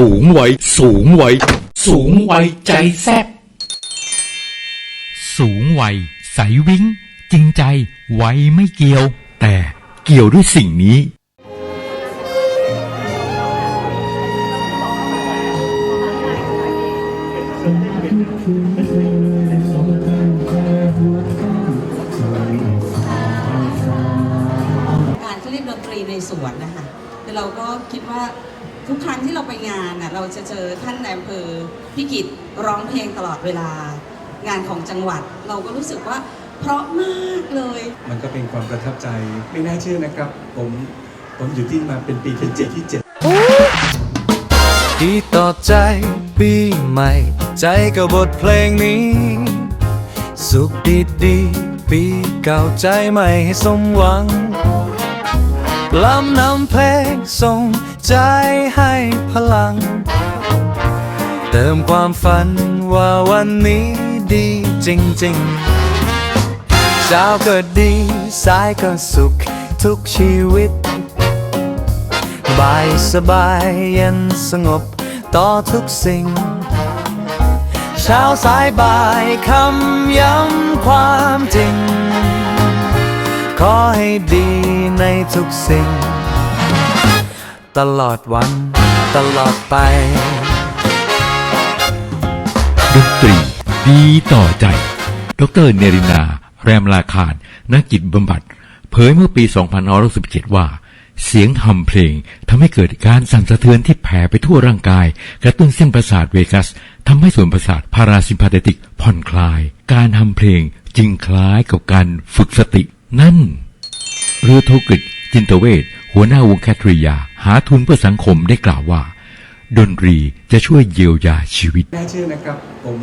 สูงไว้ สูงไว้ สูงไว้ใจแซบสูงไวยใสวิ้ง จริงใจไวไม่เกี่ยว แต่เกี่ยวด้วยสิ่งนี้ จะเจอท่านนายอำเภอพิกิตร้องเพลงตลอดเวลา งานของจังหวัดเราก็รู้สึกว่าเพราะมากเลย มันก็เป็นความประทับใจไม่น่าเชื่อนะครับ ผมผมอยู่ที่มาเป็นปีที่เจ็ดที่เจ็ดดีต่อใจปีใหม่ ใจกับบทเพลงนี้ สุขดีดีๆปีเก่าใจใหม่ให้สมหวังลำนำเพลงส่งใจให้พลัง เติมความฝันว่าวันนี้ดีจริงๆเช้าก็ดีสายก็สุขทุกชีวิตบายสบายเย็นสงบต่อทุกสิ่ง เช้าสายบ่ายคำย้ำความจริง ขอให้ดีในทุกสิ่ง ตลอดวันตลอดไป ตรี ดีต่อใจ ดรเนรินา แรมลาคารนักจิตบำบัด เผยเมื่อปี 2517ว่า เสียงทำเพลงทำให้เกิดการสั่นสะเทือนที่แผ่ไปทั่วร่างกาย กระตุ้นเส้นประสาทเวกัสทำให้ส่วนประสาทพาราซิมพาเทติกผ่อนคลาย การทำเพลงจึงคล้ายกับการฝึกสติ นั่น เรือโทกฤษจินตเวชหัวหน้าวงแคทริยา หาทุนเพื่อสังคมได้กล่าวว่า ดนตรีจะช่วยเยียวยาชีวิต น่าเชื่อนะครับผม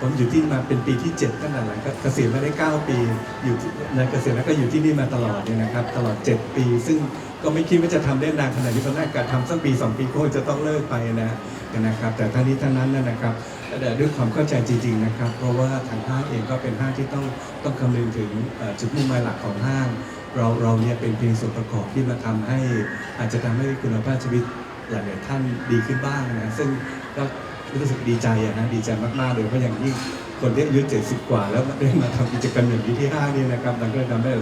ผมอยู่ที่มาเป็นปีที่เจ็ดตั้งแต่หลังเกษียณมาได้เก้าปีอยู่ที่ในเกษียณแล้วก็อยู่ที่นี่มาตลอดเนี่ยนะครับตลอดเจ็ดปี ซึ่งก็ไม่คิดว่าจะทำได้นานขนาดนี้ตอนแรกกะทำสักปีสองปีก็จะต้องเลิกไปนะนะครับ แต่ทั้งนี้ทั้งนั้นนะครับแต่ด้วยความเข้าใจจริงๆนะครับ เพราะว่าทางห้างเองก็เป็นห้างที่ต้องต้องคำนึงถึงจุดมุ่งหมายหลักของห้าง เราเราเนี่ยเป็นเพียงส่วนประกอบที่มาทำให้อาจจะทำให้คุณภาพชีวิต หลายๆท่านดีขึ้นบ้างนะซึ่งก็รู้สึกดีใจนะดีใจมากๆเลยเพราะอย่างยิ่งคนที่อายุ70 กว่า แล้วได้มาทำกิจกรรมอย่างนี้ที่ห้านี่นะครับมันก็ทำให้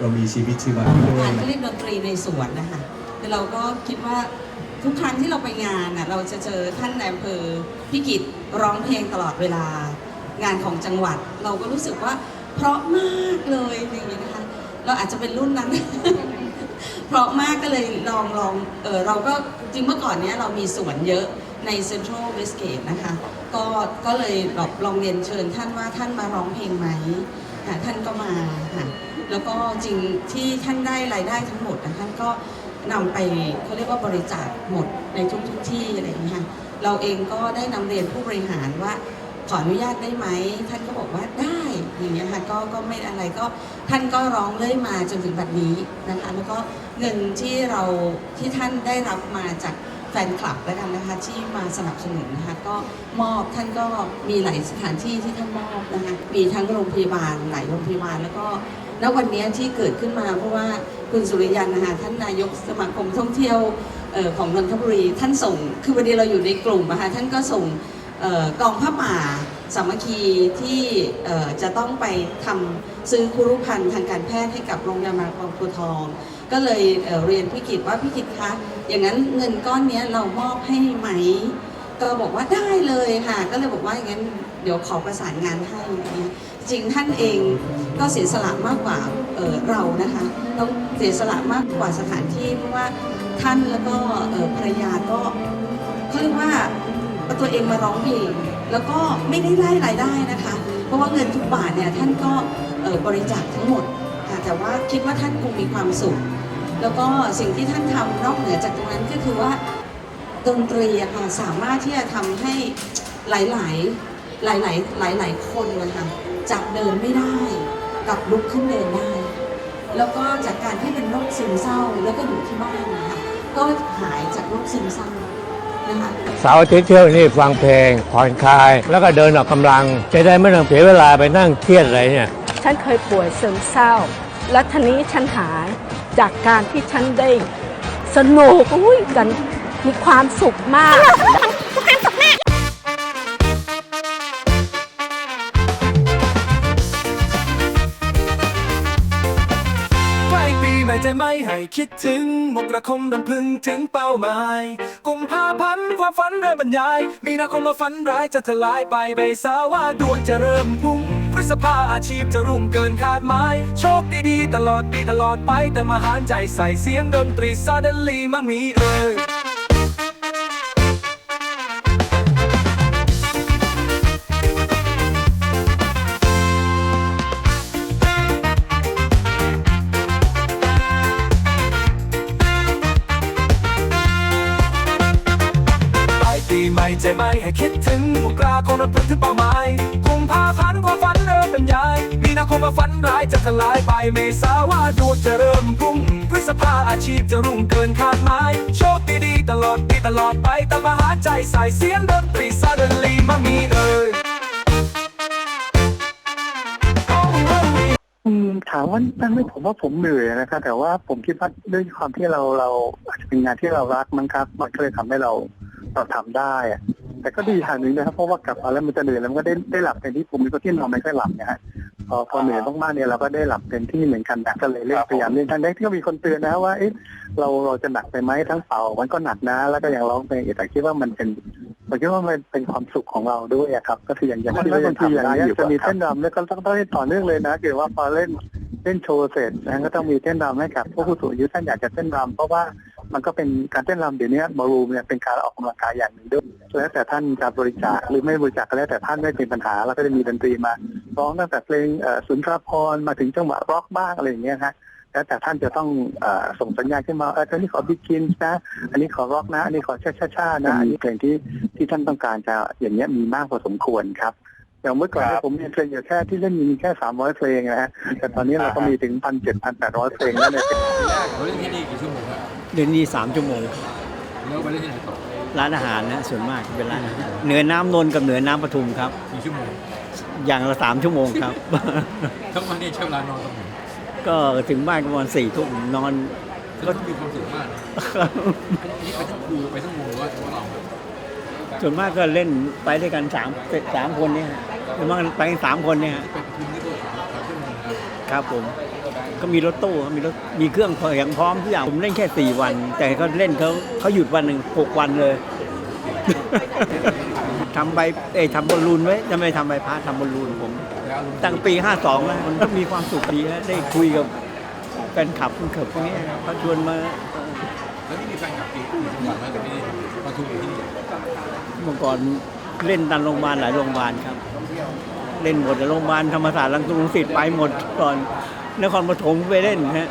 เรามีชีวิตชีวาขึ้นด้วยการนะเรียกดนตรีในสวนนะคะแต่เราก็คิดว่าทุกครั้งที่เราไปงานน่ะเราจะเจอท่านนายอำเภอพิกิตร้องเพลงตลอดเวลางานของจังหวัด เราก็รู้สึกว่าเพราะมากเลยอย่างนี้นะคะ เราอาจจะเป็นรุ่นนั้น เพราะมากก็เลยลองลองเออเราก็จริงเมื่อก่อนเนี้ยเรามีสวนเยอะใน Central Westgate นะคะก็ก็เลยลองลองเรียนเชิญท่านว่าท่านมาร้องเพลงไหมอะท่านก็มาค่ะแล้วก็จริงที่ท่านได้รายได้ทั้งหมดนะท่านก็นำไปเขาเรียกว่าบริจาคหมดในทุกทุกที่อะไรอย่างนี้ยค่ะเราเองก็ได้นำเรียนผู้บริหารว่าขออนุญาตได้ไหม ท่านก็บอกว่าได้อย่างเงี้ยค่ะก็ก็ไม่อะไรก็ท่านก็ร้องเรื่อยมาจนถึงบัดนี้นะคะแล้วก็ เงินที่เราที่ท่านได้รับมาจากแฟนคลับแล้วกันนะคะ ที่มาสนับสนุนนะคะ ก็มอบท่านก็มีหลายสถานที่ที่ท่านมอบนะคะมีทั้งโรงพยาบาลหลายโรงพยาบาลแล้วก็ณวันนี้ที่เกิดขึ้นมาเพราะว่าคุณสุริยันนะคะท่านนายกสมาคมท่องเที่ยวเอ่อของนนทบุรี ท่านส่งคือวันนี้เราอยู่ในกลุ่มนะคะท่านก็ส่งเอ่อกองผ้าป่า สามัคคีที่จะต้องไปทำซื้อคุรุพันธ์ทางการแพทย์ให้กับโรงพยาบาลบางบัวทอง ก็เลยเเรียนพิกิจว่าพิกิจคะอย่างนั้นเงินก้อนนี้เรามอบให้ไหม ก็บอกว่าได้เลยค่ะ ก็เลยบอกว่าอย่างนั้นเดี๋ยวขอประสานงานให้จริงท่านเองก็เสียสละมากกว่าเเรานะคะ ต้องเสียสละมากกว่าสถานที่เพราะว่าท่านแล้วก็ภรรยาก็เขาเรียกว่า ตัวเองมาร้องเพลง แล้วก็ไม่ได้ได้รายได้นะคะ เพราะว่าเงินทุกบาทเนี่ยท่านก็บริจาคทั้งหมดค่ะแต่ว่าคิดว่าท่านคงมีความสุข แล้วก็สิ่งที่ท่านทำนอกเหนือจากตรงนั้นก็คือว่าดนตรีค่ะสามารถที่จะทำให้หลาย ๆ หลาย ๆ หลาย ๆ คนนะคะจากเดินไม่ได้กลับลุกขึ้นเดินได้ แล้วก็จากการที่เป็นโรคซึมเศร้าแล้วก็อยู่ที่บ้านนะคะก็หายจากโรคซึมเศร้า เสาร์อาทิตย์เที่ยวนี่ฟังเพลงผ่อนคลาย แล้วก็เดินออกกำลัง จะได้ไม่ต้องเสียเวลาไปนั่งเครียดอะไรเนี่ย ฉันเคยป่วยซึมเศร้า และทีนี้ฉันหายจากการที่ฉันได้สนุกอุ้ยกันมีความสุขมาก ใจไม่ให้คิดถึงมกราคมรำพึงถึงเป้าหมายกุมภาพันธ์ความฝันเริ่มบรรยาย มีนาคมมาฝันร้ายจะทลายไปใบสาว่าดวงจะเริ่มพุ่งพฤษภาอาชีพจะรุ่งเกินคาดหมาย โชคดีๆตลอดปีตลอดไปแต่มาหารใจใส่เสียงดนตรีซาเดนลีมามีเอ่ย ใหม่ใจไม่ให้คิดถึงมกราคมรำพึงถึงเป้าหมายกุมภาพันธ์ความฝันเริ่มบรรยายมีนาคมมาฝันร้ายจะทลายไปเมษาว่าดวงจะเริ่มพุ่งพฤษภาอาชีพจะรุ่งเกินคาดหมายโชคดีๆตลอดปีตลอดไปตามมาหาใจใส่เสียงดนตรีซาเดนลีมามีเอ่ยอืมถามว่านั่นไม่ผมว่าผมเหนื่อยนะครับแต่ว่าผมคิดว่าด้วยความที่เราเราอาจจะเป็นงานที่เรารักมั้งครับ มันก็เลยทำให้เราเราทำได้อะ แต่ก็ดีอย่างหนึ่งนะครับเพราะว่ากลับมาแล้วมันจะเหนื่อยแล้วมันก็ได้ได้หลับเต็มที่ผมเป็นคนที่นอนไม่ค่อยหลับนะฮะพอพอเหนื่อยมากๆเนี่ยเราก็ได้หลับเต็มที่เหมือนกันนะก็เลยเล่นพยายามเล่นทั้งแรกที่ก็มีคนเตือนนะว่าเอ๊ะเราเราจะหนักไปไหมทั้งเป่ามันก็หนักนะ แล้วก็อย่างร้องเพลงอีกแต่คิดว่ามันเป็นผมคิดว่ามันเป็นความสุขของเราด้วยอะครับ ก็คืออย่างอย่างที่เราทำอย่างนี้ยจะมีเต้นรำแล้วก็ต้องต้องเล่นต่อเนื่องเลยนะเกิดว่าพอเล่นเล่นโชว์เสร็จนะก็ต้องมีเต้นรำให้กับพวกผู้สูงอายุท่านอยากจะเต้นรำเพราะว่า มันก็เป็นการเต้นรำเดี๋ยวนี้บอลลูมเนี่ยเป็นการออกกำลังกายอย่างหนึ่งด้วยแล้วแต่ท่านจะบริจาคหรือไม่บริจาคก็แล้วแต่ท่านไม่เป็นปัญหาแล้วก็จะมีดนตรีมาร้องตั้งแต่เพลงสุนทรภรมาถึงจังหวะร็อกบ้างอะไรอย่างเงี้ยฮะแล้วแต่ท่านจะต้องอส่งสัญญาณขึ้นมาเอออันนี้ขอบิ๊กินนะ อันนี้ขอร็อกนะ อันนี้ขอช้าชานะอันนี้เพลงที่ที่ท่านต้องการจะอย่างเงี้ยมีมากพอสมควรครับ อย่างเมื่อก่อนเนี่ยผมมีเพลงอยู่แค่ที่เล่นมีแค่สามร้อยเพลงนะฮะแต่ตอนนี้เราก็มีถึงพันเจ็ดพันแปดร้อยเพลงแล้วเนี่ยเราเล่นที่นี่กี่ชั่วโมงครับเดือนนี้สามชั่วโมงแล้วไปเล่นที่ไหนต่อร้านอาหารนะส่วนมากเป็นร้านอาหารเหนือน้ำนนท์กับเหนือน้ำปทุมครับกี่ชั่วโมงอย่างละสามชั่วโมงครับทั้งวันนี้ใช้เวลานอนตรงไหนก็ถึงบ้านประมาณสี่ทุ่มนอนก็มีความสุขมากนะนี่ไปทั้งครูไปทั้งวงหรือว่าเฉพาะเราครับส่วนมากก็เล่นไปด้วยกันสามสามคนเนี่ย ฮะส่วนมากไปกันสามคนเนี่ยฮะไปประชุมนี่ก็สามสามชั่วโมงนะครับผม ก็มีรถตู้ครับมีรถมีเครื่องเสียงพร้อมทุกอย่างผมเล่นแค่สี่วัน แต่เขาเล่นเขาเขาหยุดวันหนึ่งหกวันเลย ทำใบเอ้ยทำบอลลูนไว้จะไม่ทำใบพัดทำบอลลูนผมแล้วอารมณ์ตั้งปี52แล้วมันก็มีความสุขดีนะได้คุยกับแฟนคลับคุณเขิบพวกนี้นะเขาชวนมาแล้วนี่มีแฟนคลับกี่กี่จังหวัดไหมแต่ที่นี่ประชุมอยู่ที่นี่เมื่อก่อนเล่นตามโรงพยาบาลหลายโรงพยาบาลครับ เล่นหมดแต่โรงพยาบาลธรรมศาสตร์ลังสุสิตไปหมดก่อนนครปฐมไปเล่นฮะ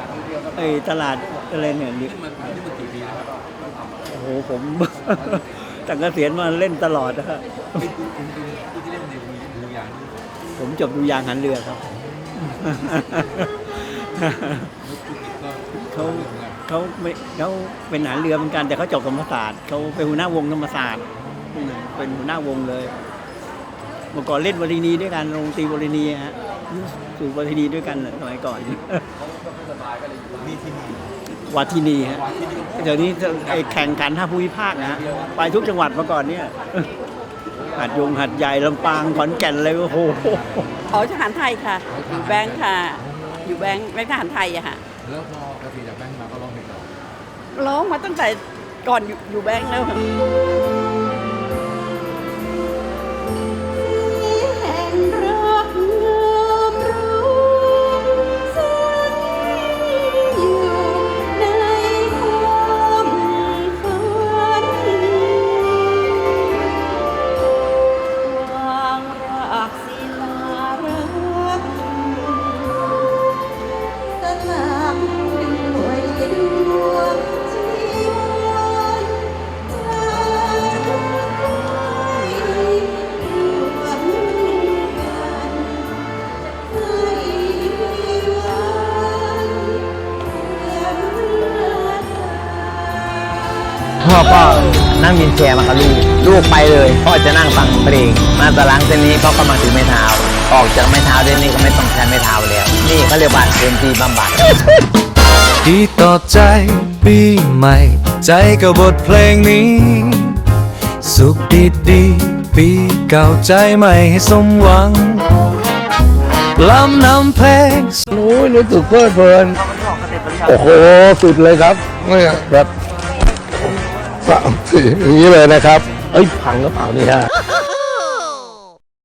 ไอ้ตลาดอะไรเนี่ยนี่โอ้โหผมตั้งเกษียณมาเล่นตลอดนะฮะผมจบดูยางหันเรือครับเขาเขาไม่เขาเป็นหารเรือเหมือนกันแต่เขาจบธรรมศาสตร์เขาเป็นหัวหน้าวงธรรมศาสตร์อืมเป็นหัวหน้าวงเลย มื่อก่อนเล่นวอลินีด้วยกันลงตรีวอลินีฮะสู่วอลินีด้วยกันน่ะสมัยก่อนนี่ที่นี่วัดที่นี่ฮะเดี๋ยวนี้ไอ้แข่งขันท่าภูมิภาคนะฮะไปทุกจังหวัดมาก่อนเนี่ยหัดยงหัดใหญ่ลำปางขอนแก่นเลยโอ้โหอ๋อทหารไทยค่ะ อยู่แบงค์ค่ะ อยู่แบงค์แบงค์ทหารไทยอะค่ะแล้วพอเกษียณจากแบงค์มาก็ร้องเพลงต่อร้องมาตั้งแต่ก่อนอยู่อยู่แบงค์แล้วค่ะ พ่อก็นั่งวินแชร์มากับลูก ลูกไปเลยพ่อจะนั่งฟังเพลง มาตะลังเส้นนี้พ่อก็มาถึงไม้เท้า ออกจากไม้เท้าเส้นนี้ก็ไม่ต้องใช้ไม้เท้าแล้ว นี่เขาเรียกว่าดนตรีบำบัด ดีต่อใจปีใหม่ ใจกับบทเพลงนี้ สุขดีดีๆปีเก่าใจใหม่ให้สมหวังลำนำเพลงหนูรู้สึกเพลิดเพลิน โอ้โห สุดเลยครับเนี่ยแบบ สามสี่อย่างนี้เลยนะครับ เอ้ยพังกระเป๋านี่ฮะ